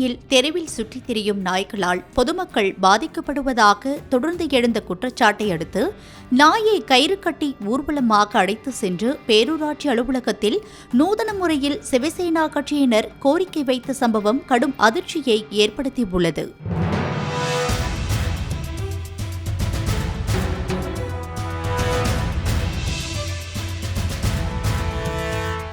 தேனியில் தெருவில் சுற்றித் திரியும் நாய்களால் பொதுமக்கள் பாதிக்கப்படுவதாக தொடர்ந்து எழுந்த குற்றச்சாட்டை அடுத்து நாயை கயிறு கட்டி ஊர்வலமாக அழைத்து சென்று பேரூராட்சி அலுவலகத்தில் நூதன முறையில் சிவசேனா கட்சியினர் கோரிக்கை வைத்த சம்பவம் கடும் அதிர்ச்சியை ஏற்படுத்தியுள்ளது.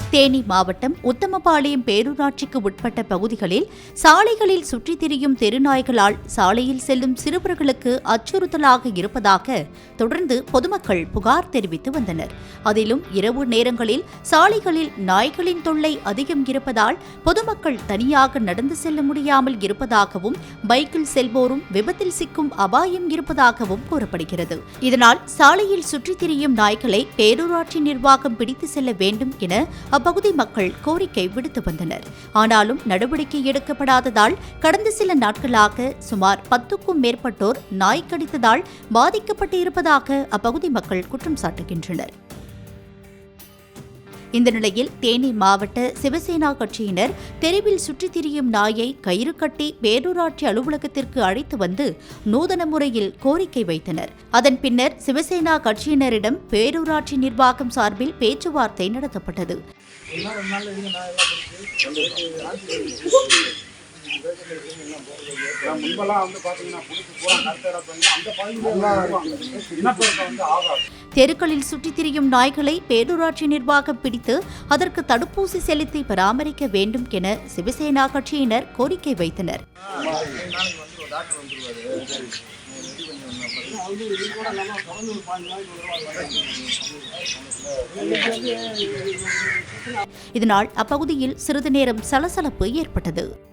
தேனி மாவட்டம் உத்தமபாளையம் பேரூராட்சிக்கு உட்பட்ட பகுதிகளில் சாலைகளில் சுற்றித் திரியும் தெருநாய்களால் சாலையில் செல்லும் சிறுவர்களுக்கு அச்சுறுத்தலாக இருப்பதாக தொடர்ந்து பொதுமக்கள் புகார் தெரிவித்து வந்தனர். அதிலும் இரவு நேரங்களில் சாலைகளில் நாய்களின் தொல்லை அதிகம் இருப்பதால் பொதுமக்கள் தனியாக நடந்து செல்ல முடியாமல் இருப்பதாகவும் பைக்கில் செல்வோரும் விபத்தில் சிக்கும் அபாயம் இருப்பதாகவும் கூறப்படுகிறது. இதனால் சாலையில் சுற்றித் திரியும் நாய்களை பேரூராட்சி நிர்வாகம் பிடித்து செல்ல வேண்டும் என அப்பகுதி மக்கள் கோரிக்கை விடுத்து வந்தனர். ஆனாலும் நடவடிக்கை எடுக்கப்படாததால் கடந்த சில நாட்களாக சுமார் பத்துக்கும் மேற்பட்டோர் நாய் கடித்ததால் பாதிக்கப்பட்டு இருப்பதாக அப்பகுதி மக்கள் குற்றம் சாட்டுகின்றனர். இந்த நிலையில் தேனி மாவட்ட சிவசேனா கட்சியினர் தெருவில் சுற்றித் திரியும் நாயை கயிறு கட்டி பேரூராட்சி அலுவலகத்திற்கு அழைத்து வந்து நூதன முறையில் கோரிக்கை வைத்தனர். அதன் பின்னர் சிவசேனா கட்சியினரிடம் பேரூராட்சி நிர்வாகம் சார்பில் பேச்சுவார்த்தை நடத்தப்பட்டது. தெருக்களில் சுற்றித் திரியும் நாய்களை பேரூராட்சி நிர்வாகம் பிடித்து அதற்கு தடுப்பூசி செலுத்தி பராமரிக்க வேண்டும் என சிவசேனா கட்சியினர் கோரிக்கை வைத்தனர். இதனால் அப்பகுதியில் சிறிது நேரம் சலசலப்பு ஏற்பட்டது.